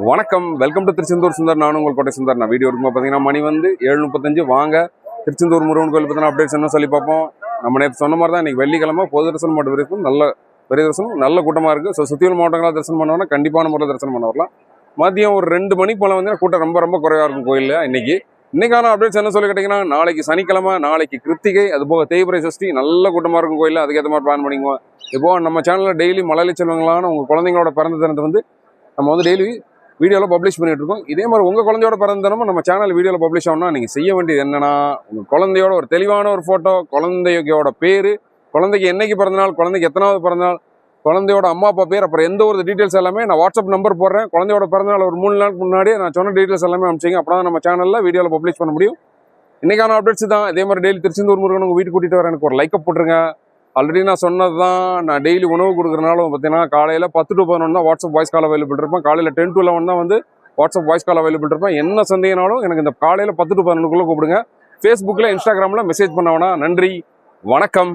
வணக்கம். Welcome to Tiruchendur Sundar. நானும் உங்கள் கோட்டை சுந்தர். நான் வீடியோ இருக்கும்போது பார்த்தீங்கன்னா மணி வந்து ஏழு முப்பத்தஞ்சு வாங்க. திருச்செந்தூர் முருகன் கோயில் பற்றின அப்டேட்ஸ் என்ன சொல்லி பார்ப்போம். நம்ம நேற்று சொன்ன மாதிரி தான் இன்னைக்கு வெள்ளிக்கிழமை. பொது தரிசனம் மட்டும் இருக்கும் நல்ல பெரிய தரிசனம். நல்ல கூட்டமாக இருக்குது ஸோ சுற்றியுள்ள மாவட்டங்களாக தரிசனம் பண்ணோம்னா கண்டிப்பான முறையில் தரிசனம் பண்ண வரலாம். மதியம் ஒரு ரெண்டு மணி போல வந்து கூட்டம் ரொம்ப ரொம்ப குறைவாக இருக்கும் கோயிலில் இன்றைக்கி இன்றைக்கான அப்டேட்ஸ் என்ன சொல்லி கேட்டிங்கன்னா நாளைக்கு சனிக்கிழமை நாளைக்கு கிருத்திகை அது போக தேய்பிரை சஷ்டி நல்ல கூட்டமாக இருக்கும் கோயிலில். அதுக்கேற்ற மாதிரி பிளான் பண்ணிக்குவோம். இப்போது நம்ம சேனலில் டெய்லி மலையில செல்வங்களான உங்கள் குழந்தைங்களோட பிறந்த தினத்தை வந்து நம்ம வந்து டெய்லி வீடியோவில் பப்ளிஷ் பண்ணிட்டு இருக்கோம் இதே மாதிரி உங்கள் குழந்தையோட பிறந்த தினமும் நம்ம சேனல் வீடியோவில் பப்ளிஷ் ஆகணும்னா நீங்கள் செய்ய வேண்டியது என்னன்னா உங்கள் குழந்தையோட ஒரு தெளிவான ஒரு ஃபோட்டோ குழந்தையோட பேர் குழந்தைக்கு என்னைக்கு பிறந்தநாள் குழந்தைக்கு எத்தனாவது பிறந்தநாள் குழந்தையோட அம்மா அப்பா பேர் அப்புறம் எந்த ஒரு டீட்டெயில்ஸ் எல்லாமே நான் வாட்ஸ்அப் நம்பர் போடுறேன். குழந்தையோட பிறந்தநாள் ஒரு மூணு நாளுக்கு முன்னாடி நான் சொன்ன டீட்டெயில்ஸ் எல்லாமே அனுப்பிச்சிங்க. அப்போ தான் நம்ம சேனலில் வீடியோவில் பப்ளிஷ் பண்ண முடியும். இன்றைக்கான அப்டேட்ஸ் தான். இதே மாதிரி டெய்லி திருச்செந்தூர் முருகன் உங்கள் வீட்டுக்கு கூட்டிகிட்டு வரேன். எனக்கு ஒரு லைக்கப் போட்டுருங்க. ஆல்ரெடி நான் சொன்னது தான் நான் டெய்லி உணவு கொடுக்குறனாலும் பார்த்தீங்கன்னா காலையில் பத்து டு பதினொன்று தான் வாட்ஸ்அப் வாய்ஸ் கால் அவைலபிள் இருப்பேன். காலையில் டென் டு லெவன் தான் வந்து வாட்ஸ்அப் வாய்ஸ் கால் அவைலபிள் இருப்பேன். என்ன சந்தேகனாலும் எனக்கு இந்த காலையில் பத்து டு பதினொன்றுக்குள்ளே கூப்பிடுங்க. ஃபேஸ்புக்கில் இன்ஸ்டாகிராமில் மெசேஜ் பண்ண வேணாம். நன்றி. வணக்கம்.